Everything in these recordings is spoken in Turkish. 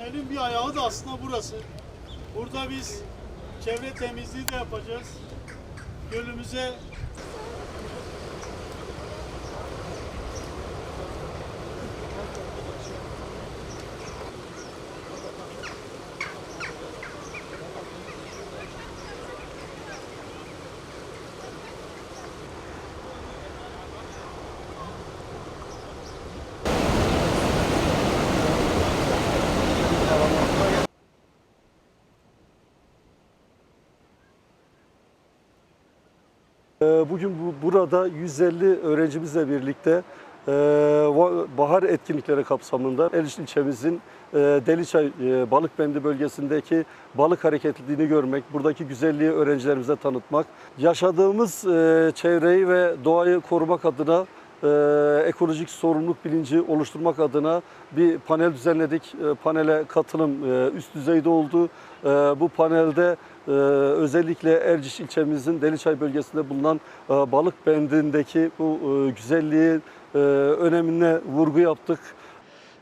panelin bir ayağı da aslında burası. Burada biz çevre temizliği de yapacağız. Gölümüze Bugün bu, burada 150 öğrencimizle birlikte e, bahar etkinlikleri kapsamında Erliş ilçemizin e, Deliçay e, Balıkbendi bölgesindeki balık hareketliliğini görmek, buradaki güzelliği öğrencilerimize tanıtmak, yaşadığımız çevreyi ve doğayı korumak adına e, ekolojik sorumluluk bilinci oluşturmak adına bir panel düzenledik. E, panele katılım e, üst düzeyde oldu. E, bu panelde e, özellikle Erciş ilçemizin Deliçay bölgesinde bulunan e, balık bendindeki bu e, güzelliğin e, önemine vurgu yaptık.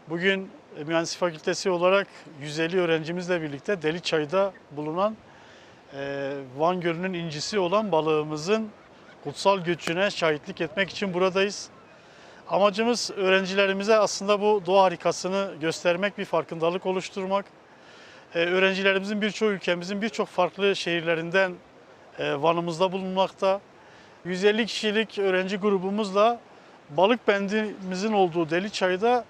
bugün Mühendislik Fakültesi olarak 150 öğrencimizle birlikte Deliçay'da bulunan e, Van Gölü'nün incisi olan balığımızın kutsal göçüne şahitlik etmek için buradayız. Amacımız öğrencilerimize aslında bu doğa harikasını göstermek, bir farkındalık oluşturmak. Ee, öğrencilerimizin birçok ülkemizin birçok farklı şehirlerinden e, Van'ımızda bulunmakta. 150 kişilik öğrenci grubumuzla balık bendimizin olduğu Deliçay'da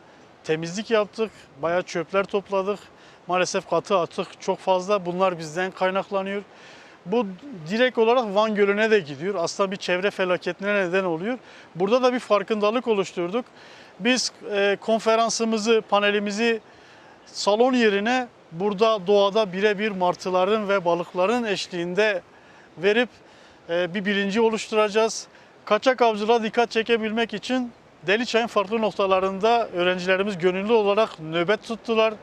temizlik yaptık. Bayağı çöpler topladık. Maalesef katı atık çok fazla. Bunlar bizden kaynaklanıyor. Bu direkt olarak Van Gölü'ne de gidiyor. Aslında bir çevre felaketine neden oluyor. Burada da bir farkındalık oluşturduk. Biz e, konferansımızı, panelimizi salon yerine burada doğada birebir martıların ve balıkların eşliğinde verip e, bir bilinci oluşturacağız. Kaçak avcılığa dikkat çekebilmek için Deliçay'ın farklı noktalarında öğrencilerimiz gönüllü olarak nöbet tuttular.